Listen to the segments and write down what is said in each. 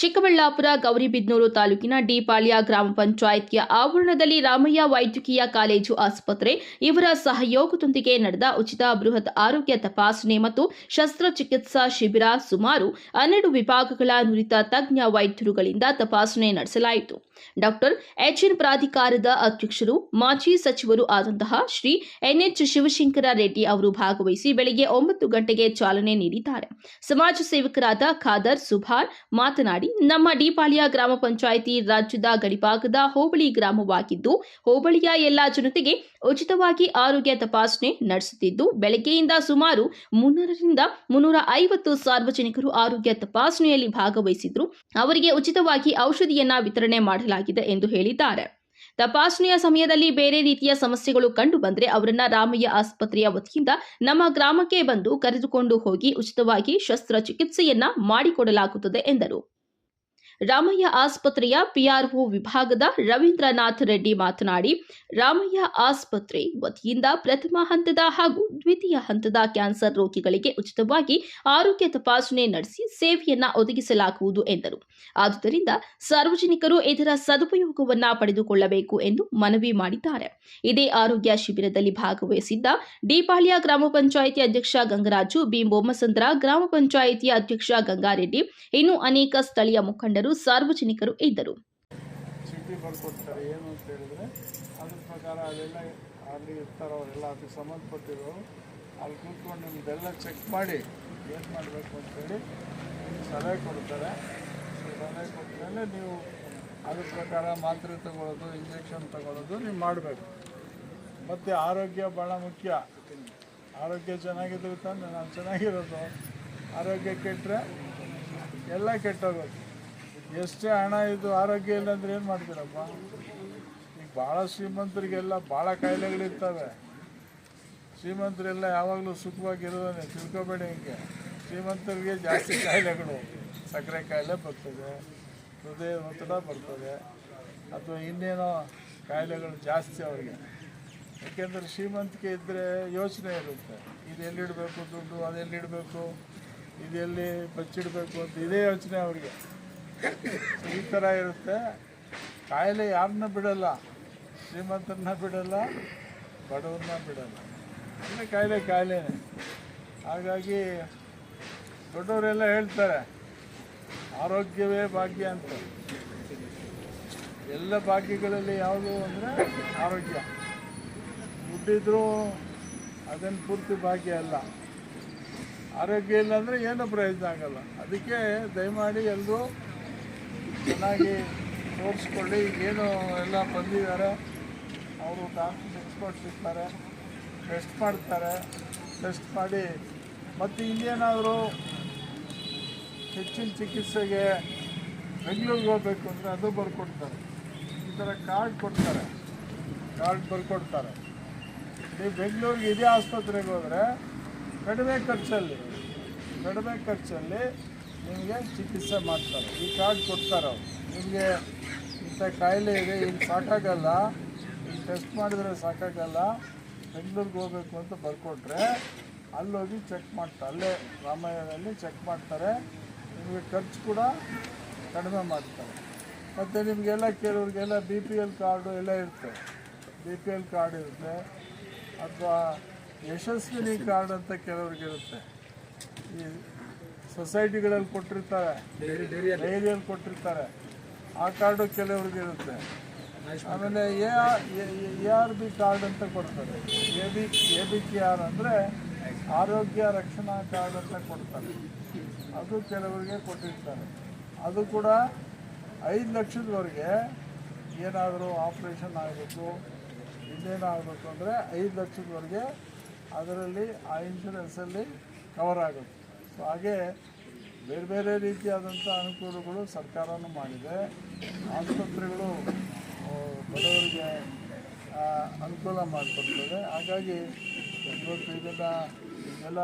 ಚಿಕ್ಕಬಳ್ಳಾಪುರ ಗೌರಿಬಿದನೂರು ತಾಲೂಕಿನ ಡಿಪಾಳ್ಯ ಗ್ರಾಮ ಪಂಚಾಯತ್ಯ ಆವರಣದಲ್ಲಿ ರಾಮಯ್ಯ ವೈದ್ಯಕೀಯ ಕಾಲೇಜು ಆಸ್ಪತ್ರೆ, ಇವರ ಸಹಯೋಗದೊಂದಿಗೆ ನಡೆದ ಉಚಿತ ಬೃಹತ್ ಆರೋಗ್ಯ ತಪಾಸಣೆ ಮತ್ತು ಶಸ್ತ್ರಚಿಕಿತ್ಸಾ ಶಿಬಿರ ಸುಮಾರು ಹನ್ನೆರಡು ವಿಭಾಗಗಳ ನುರಿತ ತಜ್ಞ ವೈದ್ಯರುಗಳಿಂದ ತಪಾಸಣೆ ನಡೆಸಲಾಯಿತು. ಡಾಕ್ಟರ್ ಎಚ್ಎನ್ ಪ್ರಾಧಿಕಾರದ ಅಧ್ಯಕ್ಷರು, ಮಾಜಿ ಸಚಿವರು ಆದಂತಹ ಶ್ರೀ ಎನ್ಎಚ್ ಶಿವಶಂಕರ ರೆಡ್ಡಿ ಅವರು ಭಾಗವಹಿಸಿ ಬೆಳಗ್ಗೆ ಒಂಬತ್ತು ಗಂಟೆಗೆ ಚಾಲನೆ ನೀಡಿದ್ದಾರೆ. ಸಮಾಜ ಸೇವಕರಾದ ಖಾದರ್ ಸುಭಾನ್ ಮಾತನಾಡಿ, ನಮ್ಮ ಡಿಪಾಳಿಯ ಗ್ರಾಮ ಪಂಚಾಯಿತಿ ರಾಜ್ಯದ ಗಡಿಭಾಗದ ಹೋಬಳಿ ಗ್ರಾಮವಾಗಿದ್ದು, ಹೋಬಳಿಯ ಎಲ್ಲಾ ಜನತೆಗೆ ಉಚಿತವಾಗಿ ಆರೋಗ್ಯ ತಪಾಸಣೆ ನಡೆಸುತ್ತಿದ್ದು, ಬೆಳಗ್ಗೆಯಿಂದ ಸುಮಾರು ಮುನ್ನೂರರಿಂದ ಮುನ್ನೂರ ಐವತ್ತು ಸಾರ್ವಜನಿಕರು ಆರೋಗ್ಯ ತಪಾಸಣೆಯಲ್ಲಿ ಭಾಗವಹಿಸಿದ್ರು. ಅವರಿಗೆ ಉಚಿತವಾಗಿ ಔಷಧಿಯನ್ನ ವಿತರಣೆ ಮಾಡಲಾಗಿದೆ. ಎಂದು ಹೇಳಿದ್ದಾರೆ. ತಪಾಸಣೆಯ ಸಮಯದಲ್ಲಿ ಬೇರೆ ರೀತಿಯ ಸಮಸ್ಯೆಗಳು ಕಂಡು ಬಂದರೆ ಅವರನ್ನ ರಾಮಯ್ಯ ಆಸ್ಪತ್ರೆಯ ವತಿಯಿಂದ ನಮ್ಮ ಗ್ರಾಮಕ್ಕೆ ಬಂದು ಕರೆದುಕೊಂಡು ಹೋಗಿ ಉಚಿತವಾಗಿ ಶಸ್ತ್ರಚಿಕಿತ್ಸೆಯನ್ನ ಮಾಡಿಕೊಡಲಾಗುತ್ತದೆ ಎಂದರು. ರಾಮಯ್ಯ ಆಸ್ಪತ್ರೆಯ ಪಿಆರ್ಒ ವಿಭಾಗದ ರವೀಂದ್ರನಾಥ್ ರೆಡ್ಡಿ ಮಾತನಾಡಿ, ರಾಮಯ್ಯ ಆಸ್ಪತ್ರೆ ವತಿಯಿಂದ ಪ್ರಥಮ ಹಂತದ ಹಾಗೂ ದ್ವಿತೀಯ ಹಂತದ ಕ್ಯಾನ್ಸರ್ ರೋಗಿಗಳಿಗೆ ಉಚಿತವಾಗಿ ಆರೋಗ್ಯ ತಪಾಸಣೆ ನಡೆಸಿ ಸೇವೆಯನ್ನ ಒದಗಿಸಲಾಗುವುದು ಎಂದರು. ಆದುದರಿಂದ ಸಾರ್ವಜನಿಕರು ಇದರ ಸದುಪಯೋಗವನ್ನ ಪಡೆದುಕೊಳ್ಳಬೇಕು ಎಂದು ಮನವಿ ಮಾಡಿದ್ದಾರೆ. ಇದೇ ಆರೋಗ್ಯ ಶಿಬಿರದಲ್ಲಿ ಭಾಗವಹಿಸಿದ್ದ ಡಿಪಾಳ್ಯ ಗ್ರಾಮ ಪಂಚಾಯಿತಿ ಅಧ್ಯಕ್ಷ ಗಂಗರಾಜು ಬಿ ಬೊಮ್ಮಸಂದ್ರ ಗ್ರಾಮ ಪಂಚಾಯಿತಿಯ ಅಧ್ಯಕ್ಷ ಗಂಗಾರೆಡ್ಡಿ, ಇನ್ನು ಅನೇಕ ಸ್ಥಳೀಯ ಮುಖಂಡರು ಸಾರ್ವಜನಿಕರು ಇದ್ದರು. ಅಲ್ಲಿ ಕೂತ್ಕೊಂಡು ನಿಮ್ದೆಲ್ಲ ಚೆಕ್ ಮಾಡಿ ಏನು ಮಾಡಬೇಕು ಅಂತೇಳಿ ಸಲಹೆ ಕೊಡ್ತಾರೆ. ಸಲಹೆ ಕೊಟ್ಟಮೇಲೆ ನೀವು ಅದ್ರ ಪ್ರಕಾರ ಮಾತ್ರೆ ತಗೊಳ್ಳೋದು ಇಂಜೆಕ್ಷನ್ ತಗೊಳ್ಳೋದು ನೀವು ಮಾಡಬೇಕು. ಮತ್ತು ಆರೋಗ್ಯ ಭಾಳ ಮುಖ್ಯ. ಆರೋಗ್ಯ ಚೆನ್ನಾಗಿದ್ರೆ ತಾನೆ, ನಾನು ಚೆನ್ನಾಗಿರೋದು. ಆರೋಗ್ಯ ಕೆಟ್ಟರೆ ಎಲ್ಲ ಕೆಟ್ಟೋಗೋದು ಎಷ್ಟೇ ಹಣ ಇದು ಆರೋಗ್ಯ ಇಲ್ಲ ಅಂದ್ರೆ ಏನು ಮಾಡ್ತೀರಪ್ಪ? ಈಗ ಭಾಳ ಶ್ರೀಮಂತರಿಗೆಲ್ಲ ಭಾಳ ಕಾಯಿಲೆಗಳಿರ್ತವೆ. ಶ್ರೀಮಂತರೆಲ್ಲ ಯಾವಾಗಲೂ ಸುಖವಾಗಿರೋದನ್ನೇ ತಿಳ್ಕೊಬೇಡಿ ಹಿಂಗೆ. ಶ್ರೀಮಂತರಿಗೆ ಜಾಸ್ತಿ ಕಾಯಿಲೆಗಳು. ಸಕ್ಕರೆ ಕಾಯಿಲೆ ಬರ್ತದೆ, ಹೃದಯ ಒತ್ತಡ ಬರ್ತದೆ, ಅಥವಾ ಇನ್ನೇನೋ ಕಾಯಿಲೆಗಳು ಜಾಸ್ತಿ ಅವರಿಗೆ. ಯಾಕೆಂದರೆ ಶ್ರೀಮಂತಿಕೆ ಇದ್ದರೆ ಯೋಚನೆ ಇರುತ್ತೆ. ಇದು ಎಲ್ಲಿಡಬೇಕು ದುಡ್ಡು ಅದೆಲ್ಲಿಡಬೇಕು ಇದೆಲ್ಲಿ ಬಚ್ಚಿಡಬೇಕು ಅಂತ ಇದೇ ಯೋಚನೆ ಅವರಿಗೆ. ಈ ಥರ ಇರುತ್ತೆ. ಕಾಯಿಲೆ ಯಾರನ್ನ ಬಿಡಲ್ಲ? ಶ್ರೀಮಂತರನ್ನ ಬಿಡಲ್ಲ? ಬಡವ್ರನ್ನ ಬಿಡಲ್ಲ. ಅಂದರೆ ಕಾಯಿಲೆ ಕಾಯಿಲೆನೇ. ಹಾಗಾಗಿ ದೊಡ್ಡವರೆಲ್ಲ ಹೇಳ್ತಾರೆ, ಆರೋಗ್ಯವೇ ಭಾಗ್ಯ ಅಂತ. ಎಲ್ಲ ಭಾಗ್ಯಗಳಲ್ಲಿ ಯಾವುದು ಅಂದರೆ ಆರೋಗ್ಯ. ದುಡ್ಡಿದ್ರೂ ಅದನ್ನು ಪೂರ್ತಿ ಭಾಗ್ಯ ಅಲ್ಲ. ಆರೋಗ್ಯ ಇಲ್ಲ ಅಂದರೆ ಏನೂ ಪ್ರಯೋಜನ ಆಗಲ್ಲ. ಅದಕ್ಕೆ ದಯಮಾಡಿ ಎಲ್ಲರೂ ಚೆನ್ನಾಗಿ ತೋರಿಸ್ಕೊಳ್ಳಿ. ಏನು ಎಲ್ಲ ಬಂದಿದ್ದಾರೆ. ಅವರು ಡಾಕ್ಟರ್ಸ್ ಎಕ್ಸ್ಪರ್ಟ್ಸ್ ಇರ್ತಾರೆ. ಟೆಸ್ಟ್ ಮಾಡ್ತಾರೆ. ಟೆಸ್ಟ್ ಮಾಡಿ. ಮತ್ತು ಇನ್ನೇನಾದರೂ ಹೆಚ್ಚಿನ ಚಿಕಿತ್ಸೆಗೆ ಬೆಂಗಳೂರಿಗೆ ಹೋಗಬೇಕು ಅಂದರೆ ಅದು ಬರ್ಕೊಡ್ತಾರೆ. ಈ ಥರ ಕಾರ್ಡ್ ಕೊಡ್ತಾರೆ. ಕಾರ್ಡ್ ಬರ್ಕೊಡ್ತಾರೆ. ನೀವು ಬೆಂಗಳೂರಿಗೆ ಇದೇ ಆಸ್ಪತ್ರೆಗೆ ಹೋದರೆ ಕಡಿಮೆ ಖರ್ಚಲ್ಲಿ ಕಡಿಮೆ ಖರ್ಚಲ್ಲಿ ನಿಮಗೆ ಚಿಕಿತ್ಸೆ ಮಾಡ್ತಾರೆ? ಈ ಕಾರ್ಡ್ ಕೊಡ್ತಾರೆ ಅವರು. ನಿಮಗೆ ಇಂಥ ಕಾಯಿಲೆ ಇದೆ ಇಲ್ಲಿ ಸಾಕಾಗಲ್ಲ. ಇಲ್ಲಿ ಟೆಸ್ಟ್ ಮಾಡಿದರೆ ಸಾಕಾಗಲ್ಲ. ಬೆಂಗಳೂರಿಗೆ ಹೋಗ್ಬೇಕು ಅಂತ ಬರ್ಕೊಟ್ರೆ ಅಲ್ಲೋಗಿ ಚೆಕ್ ಮಾಡ್ತಾರೆ ಅಲ್ಲೇ ರಾಮಾಯಣದಲ್ಲಿ ಚೆಕ್ ಮಾಡ್ತಾರೆ. ನಿಮಗೆ ಖರ್ಚು ಕೂಡ ಕಡಿಮೆ ಮಾಡ್ತಾರೆ. ಮತ್ತು ನಿಮಗೆಲ್ಲ ಕೆಲವ್ರಿಗೆಲ್ಲ ಬಿ ಪಿ ಎಲ್ ಕಾರ್ಡು ಎಲ್ಲ ಇರುತ್ತೆ. ಬಿ ಪಿ ಎಲ್ ಕಾರ್ಡ್ ಇರುತ್ತೆ. ಅಥವಾ ಯಶಸ್ವಿನಿ ಕಾರ್ಡ್ ಅಂತ ಕೆಲವ್ರಿಗಿರುತ್ತೆ. ಈ ಸೊಸೈಟಿಗಳಲ್ಲಿ ಕೊಟ್ಟಿರ್ತಾರೆ ಡೈರಿಯಲ್ಲಿ ಕೊಟ್ಟಿರ್ತಾರೆ ಆ ಕಾರ್ಡು ಕೆಲವ್ರಿಗೆ ಇರುತ್ತೆ ಆಮೇಲೆ ಎ ಆರ್ ಬಿ ಕಾರ್ಡ್ ಅಂತ ಕೊಡ್ತಾರೆ A B A B K R ಅಂದರೆ ಆರೋಗ್ಯ ರಕ್ಷಣಾ ಕಾರ್ಡ್ ಅಂತ ಕೊಡ್ತಾರೆ ಅದು ಕೆಲವರಿಗೆ ಕೊಟ್ಟಿರ್ತಾರೆ ಅದು ಕೂಡ ಐದು ಲಕ್ಷದವರೆಗೆ ಏನಾದರೂ ಆಪ್ರೇಷನ್ ಆಗಬೇಕು ಇನ್ನೇನಾಗಬೇಕು ಅಂದರೆ ಐದು ಲಕ್ಷದವರೆಗೆ ಅದರಲ್ಲಿ ಆ ಇನ್ಶೂರೆನ್ಸಲ್ಲಿ ಕವರ್ ಆಗುತ್ತೆ ಹಾಗೆ ಬೇರೆ ಬೇರೆ ರೀತಿಯಾದಂಥ ಅನುಕೂಲಗಳು ಸರ್ಕಾರನೂ ಮಾಡಿದೆ. ಆಸ್ಪತ್ರೆಗಳು ಬಡವರಿಗೆ ಅನುಕೂಲ ಮಾಡಿಕೊಡ್ತದೆ. ಹಾಗಾಗಿ ಇವತ್ತು ಇದನ್ನು ಇದೆಲ್ಲ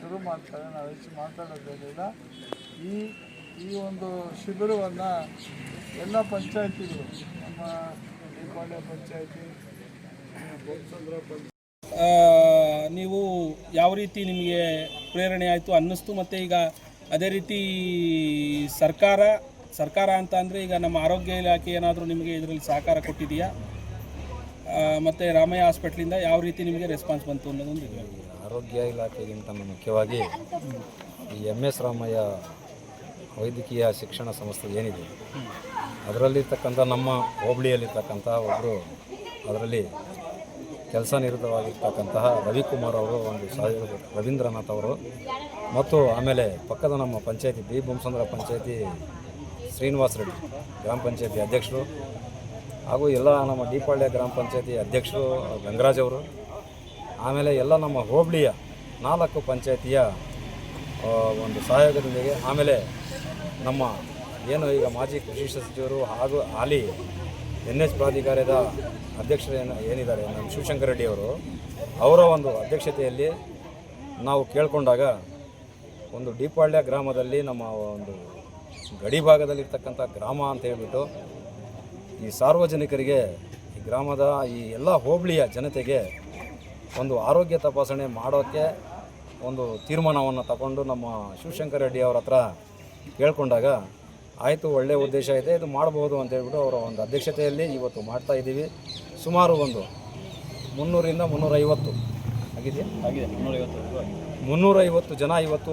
ಶುರು ಮಾಡ್ತಾರೆ. ನಾವು ಹೆಚ್ಚು ಮಾತಾಡೋದೇನಿಲ್ಲ. ಈ ಈ ಒಂದು ಶಿಬಿರವನ್ನು ಎಲ್ಲ ಪಂಚಾಯತಿಗಳು, ನಮ್ಮ ದೀಪಾವಳಿ ಪಂಚಾಯತಿ ಬೋಮಸಂದ್ರ ಪಂಚಾಯತ್ ನೀವು ಯಾವ ರೀತಿ ನಿಮಗೆ ಪ್ರೇರಣೆ ಆಯಿತು ಅನ್ನಿಸ್ತು. ಮತ್ತು ಈಗ ಅದೇ ರೀತಿ ಸರ್ಕಾರ ಸರ್ಕಾರ ಅಂತ ಅಂದರೆ ಈಗ ನಮ್ಮ ಆರೋಗ್ಯ ಇಲಾಖೆ ಏನಾದರೂ ನಿಮಗೆ ಇದರಲ್ಲಿ ಸಹಕಾರ ಕೊಟ್ಟಿದೆಯಾ? ಮತ್ತು ರಾಮಯ್ಯ ಹಾಸ್ಪಿಟ್ಲಿಂದ ಯಾವ ರೀತಿ ನಿಮಗೆ ರೆಸ್ಪಾನ್ಸ್ ಬಂತು ಅನ್ನೋದೊಂದು ಇದೆ. ಆರೋಗ್ಯ ಇಲಾಖೆಗಿಂತ ಮುಖ್ಯವಾಗಿ ಈ ಎಂ ಎಸ್ ರಾಮಯ್ಯ ವೈದ್ಯಕೀಯ ಶಿಕ್ಷಣ ಸಂಸ್ಥೆ ಏನಿದೆ, ಅದರಲ್ಲಿರ್ತಕ್ಕಂಥ ನಮ್ಮ ಹೋಬಳಿಯಲ್ಲಿರ್ತಕ್ಕಂಥ ಒಬ್ಬರು ಅದರಲ್ಲಿ ಕೆಲಸ ನಿರತವಾಗಿರ್ತಕ್ಕಂತಹ ರವಿಕುಮಾರ್ ಅವರು ಒಂದು ಸಹಯೋಗ ರವೀಂದ್ರನಾಥ್ ಅವರು. ಮತ್ತು ಆಮೇಲೆ ಪಕ್ಕದ ನಮ್ಮ ಪಂಚಾಯತಿ ಬಿ ಬೊಮ್ಮಸಂದ್ರ ಪಂಚಾಯತಿ ಶ್ರೀನಿವಾಸ ರೆಡ್ಡಿ, ಗ್ರಾಮ ಪಂಚಾಯತಿ ಅಧ್ಯಕ್ಷರು ಹಾಗೂ ಎಲ್ಲ ನಮ್ಮ ದೀಪಾಳ್ಯ ಗ್ರಾಮ ಪಂಚಾಯತಿ ಅಧ್ಯಕ್ಷರು ಗಂಗರಾಜ್ ಅವರು. ಆಮೇಲೆ ಎಲ್ಲ ನಮ್ಮ ಹೋಬಳಿಯ ನಾಲ್ಕು ಪಂಚಾಯತಿಯ ಒಂದು ಸಹಯೋಗದೊಂದಿಗೆ ಆಮೇಲೆ ನಮ್ಮ ಏನು ಈಗ ಮಾಜಿ ಕೃಷಿ ಸಚಿವರು ಹಾಗೂ ಹಾಲಿ ಎನ್ ಎಸ್ ಪ್ರಾಧಿಕಾರದ ಅಧ್ಯಕ್ಷರು ಏನು ಏನಿದ್ದಾರೆ, ನಮ್ಮ ಶಿವಶಂಕರ ರೆಡ್ಡಿ ಅವರು, ಅವರ ಒಂದು ಅಧ್ಯಕ್ಷತೆಯಲ್ಲಿ ನಾವು ಕೇಳಿಕೊಂಡಾಗ ಒಂದು ಡಿಪಾಳ್ಯ ಗ್ರಾಮದಲ್ಲಿ ನಮ್ಮ ಒಂದು ಗಡಿ ಭಾಗದಲ್ಲಿರ್ತಕ್ಕಂಥ ಗ್ರಾಮ ಅಂತ ಹೇಳಿಬಿಟ್ಟು ಈ ಸಾರ್ವಜನಿಕರಿಗೆ ಈ ಗ್ರಾಮದ ಈ ಎಲ್ಲ ಹೋಬಳಿಯ ಜನತೆಗೆ ಒಂದು ಆರೋಗ್ಯ ತಪಾಸಣೆ ಮಾಡೋಕ್ಕೆ ಒಂದು ತೀರ್ಮಾನವನ್ನು ತಗೊಂಡು ನಮ್ಮ ಶಿವಶಂಕರ ರೆಡ್ಡಿ ಅವ್ರ ಹತ್ರ ಕೇಳ್ಕೊಂಡಾಗ ಆಯಿತು ಒಳ್ಳೆಯ ಉದ್ದೇಶ ಇದೆ ಇದು ಮಾಡಬಹುದು ಅಂತ ಹೇಳ್ಬಿಟ್ಟು ಅವರ ಒಂದು ಅಧ್ಯಕ್ಷತೆಯಲ್ಲಿ ಇವತ್ತು ಮಾಡ್ತಾ ಇದ್ದೀವಿ. ಸುಮಾರು ಒಂದು ಮುನ್ನೂರಿಂದ ಮುನ್ನೂರೈವತ್ತು. ಆಗಿದೆಯಾ? ಆಗಿದೆ ಮುನ್ನೂರೈವತ್ತು ಮುನ್ನೂರೈವತ್ತು ಜನ ಇವತ್ತು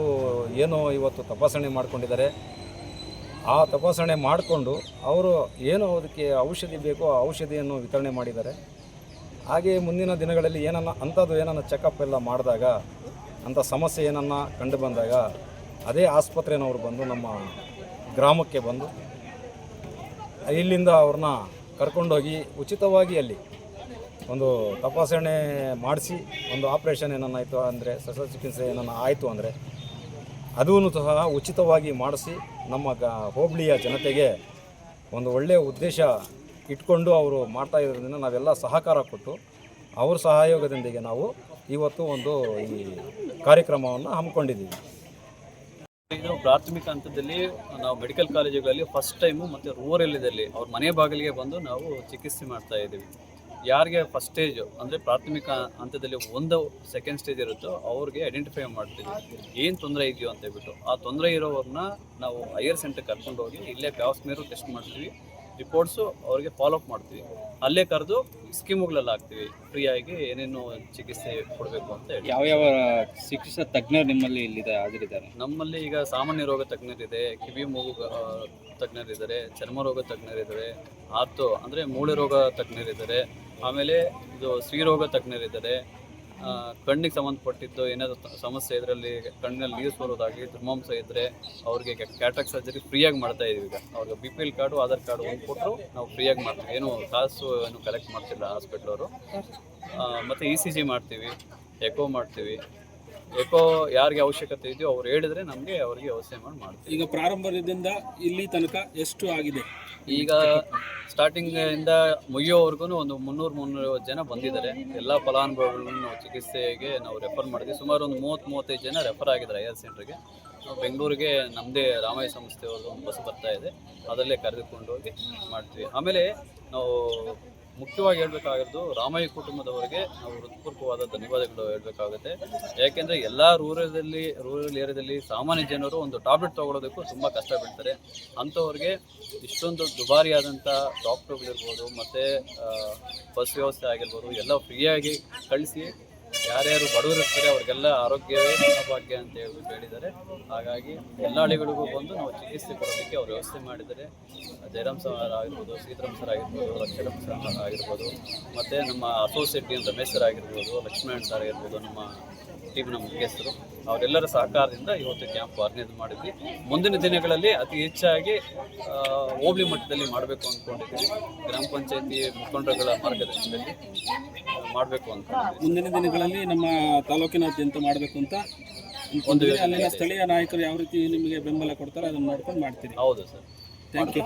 ಏನು ಇವತ್ತು ತಪಾಸಣೆ ಮಾಡ್ಕೊಂಡಿದ್ದಾರೆ. ಆ ತಪಾಸಣೆ ಮಾಡಿಕೊಂಡು ಅವರು ಏನು ಅದಕ್ಕೆ ಔಷಧಿ ಬೇಕೋ ಆ ಔಷಧಿಯನ್ನು ವಿತರಣೆ ಮಾಡಿದ್ದಾರೆ. ಹಾಗೆ ಮುಂದಿನ ದಿನಗಳಲ್ಲಿ ಏನನ್ನ ಅಂಥದ್ದು ಏನನ್ನ ಚೆಕಪ್ ಎಲ್ಲ ಮಾಡಿದಾಗ ಅಂಥ ಸಮಸ್ಯೆ ಏನನ್ನ ಕಂಡು ಬಂದಾಗ ಅದೇ ಆಸ್ಪತ್ರೆನವರು ಬಂದು ನಮ್ಮ ಗ್ರಾಮಕ್ಕೆ ಬಂದು ಇಲ್ಲಿಂದ ಅವ್ರನ್ನ ಕರ್ಕೊಂಡೋಗಿ ಉಚಿತವಾಗಿ ಅಲ್ಲಿ ಒಂದು ತಪಾಸಣೆ ಮಾಡಿಸಿ ಒಂದು ಆಪ್ರೇಷನ್ ಏನನ್ನಾಯಿತು ಅಂದರೆ ಶಸ್ತ್ರಚಿಕಿತ್ಸೆ ಏನನ್ನ ಆಯಿತು ಅಂದರೆ ಅದೂ ಸಹ ಉಚಿತವಾಗಿ ಮಾಡಿಸಿ ನಮ್ಮ ಗ ಹೋಬಳಿಯ ಜನತೆಗೆ ಒಂದು ಒಳ್ಳೆಯ ಉದ್ದೇಶ ಇಟ್ಕೊಂಡು ಅವರು ಮಾಡ್ತಾ ಇರೋದ್ರಿಂದ ನಾವೆಲ್ಲ ಸಹಕಾರ ಕೊಟ್ಟು ಅವ್ರ ಸಹಯೋಗದೊಂದಿಗೆ ನಾವು ಇವತ್ತು ಒಂದು ಈ ಕಾರ್ಯಕ್ರಮವನ್ನು ಹಮ್ಮಿಕೊಂಡಿದ್ದೀವಿ. ಇದು ಪ್ರಾಥಮಿಕ ಹಂತದಲ್ಲಿ ನಾವು ಮೆಡಿಕಲ್ ಕಾಲೇಜುಗಳಲ್ಲಿ ಫಸ್ಟ್ ಟೈಮು ಮತ್ತು ರೂರಲ್ ಇದಲ್ಲಿ ಅವ್ರ ಮನೆ ಬಾಗಿಲಿಗೆ ಬಂದು ನಾವು ಚಿಕಿತ್ಸೆ ಮಾಡ್ತಾ ಇದ್ದೀವಿ. ಯಾರಿಗೆ ಫಸ್ಟ್ ಸ್ಟೇಜು ಅಂದರೆ ಪ್ರಾಥಮಿಕ ಹಂತದಲ್ಲಿ ಒಂದು ಸೆಕೆಂಡ್ ಸ್ಟೇಜ್ ಇರುತ್ತೋ ಅವ್ರಿಗೆ ಐಡೆಂಟಿಫೈ ಮಾಡ್ತೀವಿ. ಏನು ತೊಂದರೆ ಇದೆಯೋ ಅಂತ ಹೇಳ್ಬಿಟ್ಟು. ಆ ತೊಂದರೆ ಇರೋವ್ರನ್ನ ನಾವು ಹೈಯರ್ ಸೆಂಟರ್ ಕರ್ಕೊಂಡು ಹೋಗಿ ಇಲ್ಲೇ ಪ್ಯಾಸ್ಮೇರು ಟೆಸ್ಟ್ ಮಾಡ್ತೀವಿ. ರಿಪೋರ್ಟ್ಸು ಅವ್ರಿಗೆ ಫಾಲೋ ಅಪ್ ಮಾಡ್ತೀವಿ. ಅಲ್ಲೇ ಕರೆದು ಸ್ಕೀಮುಗಳೆಲ್ಲ ಹಾಕ್ತೀವಿ. ಫ್ರೀಯಾಗಿ ಏನೇನು ಚಿಕಿತ್ಸೆ ಕೊಡಬೇಕು ಅಂತ ಹೇಳಿ. ಯಾವ ಯಾವ ಚಿಕಿತ್ಸಾ ತಜ್ಞರು ನಿಮ್ಮಲ್ಲಿ ಇಲ್ಲಿದೆ ಹಾಜರಿದ್ದಾರೆ? ನಮ್ಮಲ್ಲಿ ಈಗ ಸಾಮಾನ್ಯ ರೋಗ ತಜ್ಞರಿದೆ ಕಿವಿ ಮೂಗು ತಜ್ಞರಿದ್ದಾರೆ ಚರ್ಮ ರೋಗ ತಜ್ಞರಿದ್ದಾರೆ ಆತು ಅಂದರೆ ಮೂಳೆ ರೋಗ ತಜ್ಞರಿದ್ದಾರೆ ಆಮೇಲೆ ಇದು ಸ್ತ್ರೀರೋಗ ತಜ್ಞರಿದ್ದಾರೆ ಕಣ್ಣಿಗೆ ಸಂಬಂಧಪಟ್ಟಿದ್ದು ಏನಾದರೂ ಸಮಸ್ಯೆ ಇದರಲ್ಲಿ ಕಣ್ಣಲ್ಲಿ ನೀರು ಸೋರೋದಾಗಿ ದುರ್ಮಾಂಸ ಇದ್ದರೆ ಅವ್ರಿಗೆ ಕ್ಯಾಟ್ರಾಕ್ ಸರ್ಜರಿ ಫ್ರೀಯಾಗಿ ಮಾಡ್ತಾ ಇದೀವಿ ಈಗ. ಅವ್ರಿಗೆ B P L card, Aadhaar card ಒಂದು ಕೊಟ್ಟರು ನಾವು ಫ್ರೀಯಾಗಿ ಮಾಡ್ತೀವಿ. ಏನು ಕಾಸು ಏನು ಕಲೆಕ್ಟ್ ಮಾಡ್ತಿಲ್ಲ ಹಾಸ್ಪಿಟ್ಲವರು ಮತ್ತು ಇ ಸಿ ಜಿ ಮಾಡ್ತೀವಿ ಎಕೋ ಮಾಡ್ತೀವಿ. ಎಕೋ ಯಾರಿಗೆ ಅವಶ್ಯಕತೆ ಇದೆಯೋ ಅವ್ರು ಹೇಳಿದ್ರೆ ನಮಗೆ ಅವರಿಗೆ ವ್ಯವಸ್ಥೆ ಮಾಡಿ ಮಾಡ್ತೀವಿ. ಈಗ ಪ್ರಾರಂಭದಿಂದ ಇಲ್ಲಿ ತನಕ ಎಷ್ಟು ಆಗಿದೆ? ಈಗ ಸ್ಟಾರ್ಟಿಂಗ್ ಇಂದ ಮುಗಿಯೋವರೆಗೂ ಒಂದು ಮುನ್ನೂರು ಮುನ್ನೂರು ಜನ ಬಂದಿದ್ದಾರೆ. ಎಲ್ಲ ಫಲಾನುಭವಿಗಳನ್ನು ನಾವು ಚಿಕಿತ್ಸೆಗೆ ನಾವು ರೆಫರ್ ಮಾಡಿದ್ವಿ. ಸುಮಾರು ಒಂದು ಮೂವತ್ತು ಮೂವತ್ತೈದು ಜನ ರೆಫರ್ ಆಗಿದ್ದಾರೆ ಐ ಸೆಂಟ್ರಿಗೆ ನಾವು ಬೆಂಗಳೂರಿಗೆ ನಮ್ಮದೇ ರಾಮಾಯ ಸಂಸ್ಥೆಯವ್ರದ್ದು ಒಂದು ಬಸ್ ಬರ್ತಾ ಇದೆ. ಅದರಲ್ಲೇ ಕರೆದುಕೊಂಡು ಹೋಗಿ ಮಾಡ್ತೀವಿ. ಆಮೇಲೆ ನಾವು ಮುಖ್ಯವಾಗಿ ಹೇಳಬೇಕಾಗಿರೋದು ರಾಮಯ್ಯ ಕುಟುಂಬದವರಿಗೆ ನಾವು ಹೃತ್ಪೂರ್ವಕವಾದ ಧನ್ಯವಾದಗಳು ಹೇಳಬೇಕಾಗುತ್ತೆ. ಯಾಕೆಂದರೆ ಎಲ್ಲ ರೂರದಲ್ಲಿ ರೂರಲ್ ಏರಿಯಾದಲ್ಲಿ ಸಾಮಾನ್ಯ ಜನರು ಒಂದು ಟ್ಯಾಬ್ಲೆಟ್ ತೊಗೊಳೋದಕ್ಕೂ ತುಂಬ ಕಷ್ಟ ಬೀಳ್ತಾರೆ ಅಂಥವ್ರಿಗೆ ಇಷ್ಟೊಂದು ದುಬಾರಿಯಾದಂಥ ಡಾಕ್ಟ್ರುಗಳಿರ್ಬೋದು, ಮತ್ತು ಬಸ್ ವ್ಯವಸ್ಥೆ ಆಗಿರ್ಬೋದು, ಎಲ್ಲ ಫ್ರೀಯಾಗಿ ಕಳಿಸಿ ಯಾರ್ಯಾರು ಬಡವರು ಇರ್ತಾರೆ, ಅವ್ರಿಗೆಲ್ಲ ಆರೋಗ್ಯವೇ ಮಹಾಭಾಗ್ಯ ಅಂತ ಹೇಳ್ಬಿಟ್ಟು ಹೇಳಿದ್ದಾರೆ. ಹಾಗಾಗಿ ಎಲ್ಲ ಹಳ್ಳಿಗಳಿಗೂ ಬಂದು ನಾವು ಚಿಕಿತ್ಸೆ ಕೊಡೋದಕ್ಕೆ ಅವ್ರು ವ್ಯವಸ್ಥೆ ಮಾಡಿದ್ದಾರೆ. ಜಯರಾಮ್ ಸರ್ ಆಗಿರ್ಬೋದು ಸೀತಾರಾಮ್ ಸರ್ ಆಗಿರ್ಬೋದು, ಲಕ್ಷ್ಮಣ್ ಸರ್ ಆಗಿರ್ಬೋದು, ಮತ್ತು ನಮ್ಮ ಅಸೋಸಿಯೇಟ್ ಅಂತ ರಮೇಶ್ ಸರ್ ಆಗಿರ್ಬೋದು, ಲಕ್ಷ್ಮಣ್ ಸರ್ ಆಗಿರ್ಬೋದು, ನಮ್ಮ ಟೀಮ್ನ ಮುಖ್ಯಸ್ಥರು, ಅವರೆಲ್ಲರ ಸಹಕಾರದಿಂದ ಇವತ್ತು ಕ್ಯಾಂಪ್ ಆರ್ಗನೈಸ್ ಮಾಡಿದ್ವಿ. ಮುಂದಿನ ದಿನಗಳಲ್ಲಿ ಅತಿ ಹೆಚ್ಚಾಗಿ ಹೋಬಳಿ ಮಟ್ಟದಲ್ಲಿ ಮಾಡಬೇಕು ಅಂದ್ಕೊಂಡಿದ್ದೀವಿ. ಗ್ರಾಮ ಪಂಚಾಯತಿ ಮುಖಂಡರುಗಳ ಮಾರ್ಗದರ್ಶನದಲ್ಲಿ. ಮಾಡಬೇಕು ಅಂತ. ಮುಂದಿನ ದಿನಗಳಲ್ಲಿ ನಮ್ಮ ತಾಲೂಕಿನಾದ್ಯಂತ ಮಾಡಬೇಕು ಅಂತ ಒಂದು ಅಲ್ಲಿನ ಸ್ಥಳೀಯ ನಾಯಕರು ಯಾವ ರೀತಿ ನಿಮಗೆ ಬೆಂಬಲ ಕೊಡ್ತಾರೆ ಅದನ್ನು ನೋಡ್ಕೊಂಡು ಮಾಡ್ತೀರಿ. ಹೌದು ಸರ್. Thank you